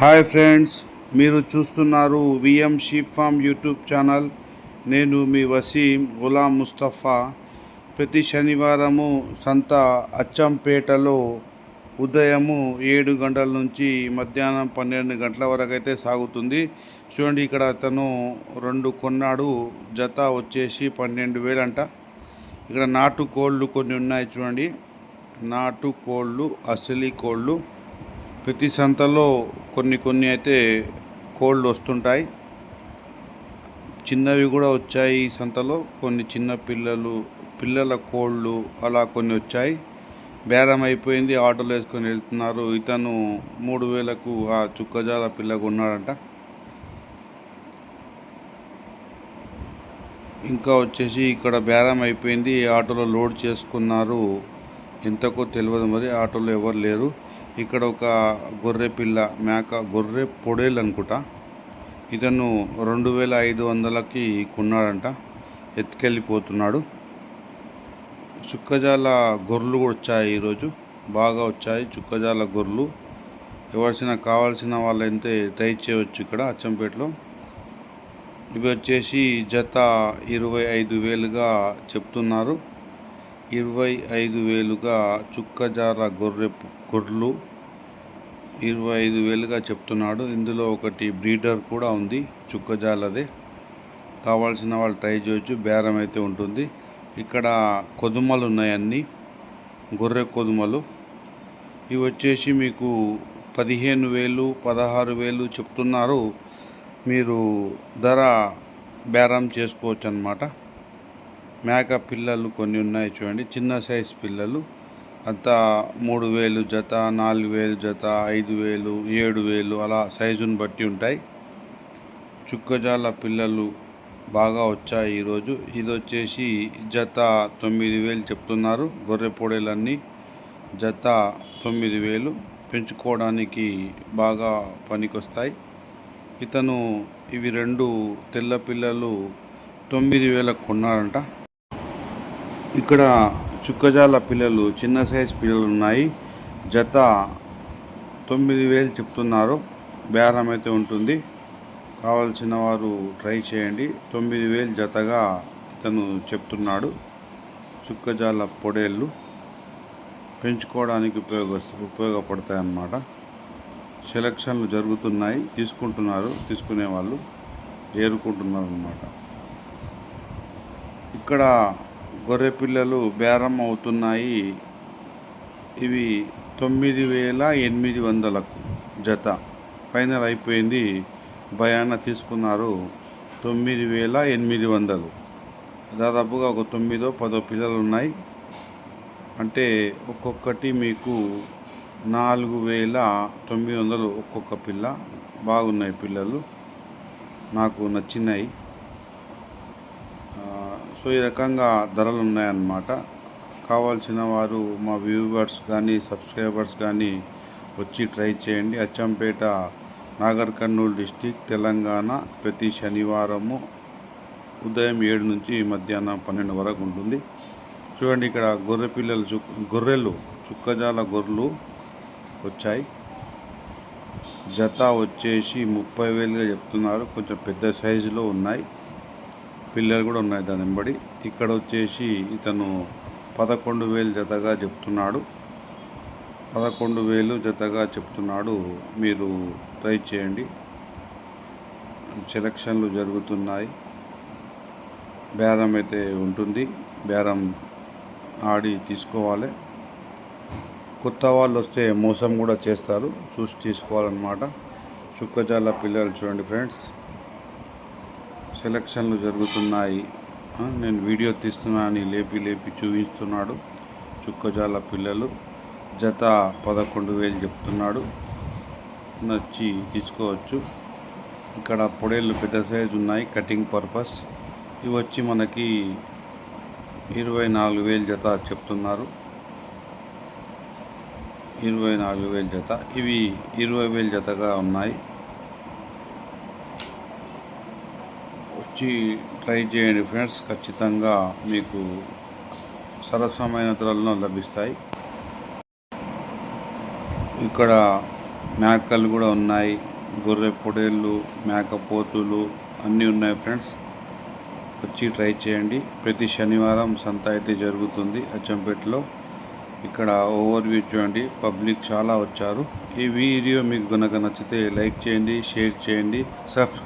Hi friends మీరు చూస్తున్నారు VM sheep farm YouTube channel. నేను మీ వసీం గులాం ముస్తఫా. ప్రతి శనివారము సంత అచ్చంపేటలో ఉదయము ఏడు గంటల నుంచి మధ్యాహ్నం పన్నెండు గంటల వరకు అయితే సాగుతుంది. చూడండి ఇక్కడ అతను రెండు కొన్నాడు జత వచ్చేసి పన్నెండు వేలంట. ఇక్కడ నాటు కోళ్ళు కొన్ని ఉన్నాయి చూడండి. నాటు కోళ్ళు అసలీ కోళ్ళు. ప్రతి సంతలో కొన్ని కొన్ని అయితే కోళ్ళు వస్తుంటాయి. చిన్నవి కూడా వచ్చాయి ఈ సంతలో. కొన్ని చిన్న పిల్లలు పిల్లల కోళ్ళు అలా కొన్ని వచ్చాయి. బేరం అయిపోయింది ఆటోలో వేసుకొని వెళ్తున్నారు. ఇతను మూడు వేలకు ఆ చుక్కజాల పిల్లకు ఉన్నాడంట ఇంకా వచ్చేసి ఇక్కడ బేరం అయిపోయింది ఆటోలో లోడ్ చేసుకున్నారు. ఎంతకో తెలియదు మరి ఆటోలో ఎవరు లేరు. ఇక్కడ ఒక గొర్రె పిల్ల మేక గొర్రె పొడేలు అనుకుంటా. ఇతను రెండు వేల ఐదు వందలకి కొన్నాడంట ఎత్తుకెళ్ళిపోతున్నాడు. చుక్కజాల గొర్రెలు కూడా వచ్చాయి ఈరోజు బాగా వచ్చాయి చుక్కజాల గొర్రెలు. ఎవరిసిన కావాల్సిన వాళ్ళైతే ట్రై చేయవచ్చు ఇక్కడ అచ్చంపేటలో. ఇవి వచ్చేసి జత ఇరవై ఐదు వేలుగా చెప్తున్నారు. ఇరవై ఐదు వేలుగా చుక్కజార గొర్రె గొర్రెలు ఇరవై ఐదు వేలుగా చెప్తున్నాడు. ఇందులో ఒకటి బ్రీడర్ కూడా ఉంది చుక్కజాలదే. కావాల్సిన వాళ్ళు ట్రై చేయొచ్చు బేరం అయితే ఉంటుంది. ఇక్కడ కొదుమలు ఉన్నాయన్నీ గొర్రె కొదుమలు. ఇవి వచ్చేసి మీకు పదిహేను వేలు పదహారు వేలు చెప్తున్నారు. మీరు ధర బేరం చేసుకోవచ్చు అన్నమాట మేక పిల్లలు కొన్ని ఉన్నాయి చూడండి. చిన్న సైజ్ పిల్లలు. అంతా మూడు వేలు జత నాలుగు వేలు జత ఐదు వేలు ఏడు వేలు అలా సైజుని బట్టి ఉంటాయి. చుక్కజాల పిల్లలు బాగా వచ్చాయి ఈరోజు. ఇది వచ్చేసి జత తొమ్మిది వేలు చెప్తున్నారు. గొర్రె పొడేలన్నీ జత తొమ్మిది వేలు. పెంచుకోవడానికి బాగా పనికొస్తాయి. ఇతను ఇవి రెండు తెల్ల పిల్లలు తొమ్మిది వేలకు కొన్నారంట. ఇక్కడ చుక్కజాల పిల్లలు చిన్న సైజ్ పిల్లలు ఉన్నాయి జత తొమ్మిది వేలు చెప్తున్నారు. బేరం అయితే ఉంటుంది. కావాల్సిన వారు ట్రై చేయండి. తొమ్మిది వేలు జతగా ఇతను చెప్తున్నాడు. చుక్కజాల పొడేళ్ళు పెంచుకోవడానికి ఉపయోగ ఉపయోగపడతాయి అన్నమాట సెలక్షన్లు జరుగుతున్నాయి. తీసుకుంటున్నారు. తీసుకునే వాళ్ళు చేరుకుంటున్నారు అన్నమాట ఇక్కడ గొర్రె పిల్లలు బేరం అవుతున్నాయి. ఇవి తొమ్మిది వేల ఎనిమిది వందలకు జత. ఫైనల్ అయిపోయింది. భయాన తీసుకున్నారు తొమ్మిది వేల ఎనిమిది వందలు. దాదాపుగా ఒక తొమ్మిదో పదో పిల్లలు ఉన్నాయి అంటే ఒక్కొక్కటి మీకు నాలుగు వేల తొమ్మిది వందలు ఒక్కొక్క పిల్ల. బాగున్నాయి పిల్లలు. నాకు నచ్చినాయి. సో ఈ రకంగా ధరలు ఉన్నాయన్నమాట కావాల్సిన వారు మా వ్యూవర్స్ కానీ సబ్స్క్రైబర్స్ కానీ వచ్చి ట్రై చేయండి. అచ్చంపేట నాగర్ కర్నూలు డిస్టిక్ తెలంగాణ ప్రతి శనివారము ఉదయం ఏడు నుంచి మధ్యాహ్నం పన్నెండు వరకు ఉంటుంది. చూడండి ఇక్కడ గొర్రె పిల్లలు చుక్ గొర్రెలు చుక్కజాల గొర్రెలు వచ్చాయి. జత వచ్చేసి ముప్పై వేలుగా చెప్తున్నారు. కొంచెం పెద్ద సైజులో ఉన్నాయి. పిల్లలు కూడా ఉన్నాయి దాని వెంబడి. ఇక్కడ వచ్చేసి ఇతను పదకొండు వేలు జతగా చెప్తున్నాడు. పదకొండు వేలు జతగా చెప్తున్నాడు. మీరు ట్రై చేయండి సెలక్షన్లు జరుగుతున్నాయి. బేరం అయితే ఉంటుంది. బేరం ఆడి తీసుకోవాలి. కొత్త వాళ్ళు వస్తే మోసం కూడా చేస్తారు. చూసి తీసుకోవాలన్నమాట. చుక్కజాల పిల్లలు చూడండి ఫ్రెండ్స్. సెలక్షన్లు జరుగుతున్నాయి. నేను వీడియో తీస్తున్నానని లేపి లేపి చూపిస్తున్నాడు. చుక్కజాల పిల్లలు జత పదకొండు వేలు చెప్తున్నాడు. నచ్చి తీసుకోవచ్చు. ఇక్కడ పొడేళ్ళు పెద్ద సైజు ఉన్నాయి కటింగ్ పర్పస్. ఇవి వచ్చి మనకి ఇరవై నాలుగు వేలు జత చెప్తున్నారు. ఇరవై నాలుగు వేలు జత. ఇవి ఇరవై వేలు జతగా ఉన్నాయి. వచ్చి ట్రై చేయండి ఫ్రెండ్స్. ఖచ్చితంగా మీకు సరసమైన ధరలను లభిస్తాయి. ఇక్కడ మేకలు కూడా ఉన్నాయి. గొర్రె పొడేళ్ళు మేకపోతులు అన్నీ ఉన్నాయి ఫ్రెండ్స్. వచ్చి ట్రై చేయండి. ప్రతి శనివారం సంత అయితే జరుగుతుంది అచ్చంపేటలో. ఇక్కడ ఓవర్ వ్యూ చూడండి. పబ్లిక్ చాలా వచ్చారు. ఈ వీడియో మీకు కనుక నచ్చితే లైక్ చేయండి షేర్ చేయండి. సబ్స్క్రైబ్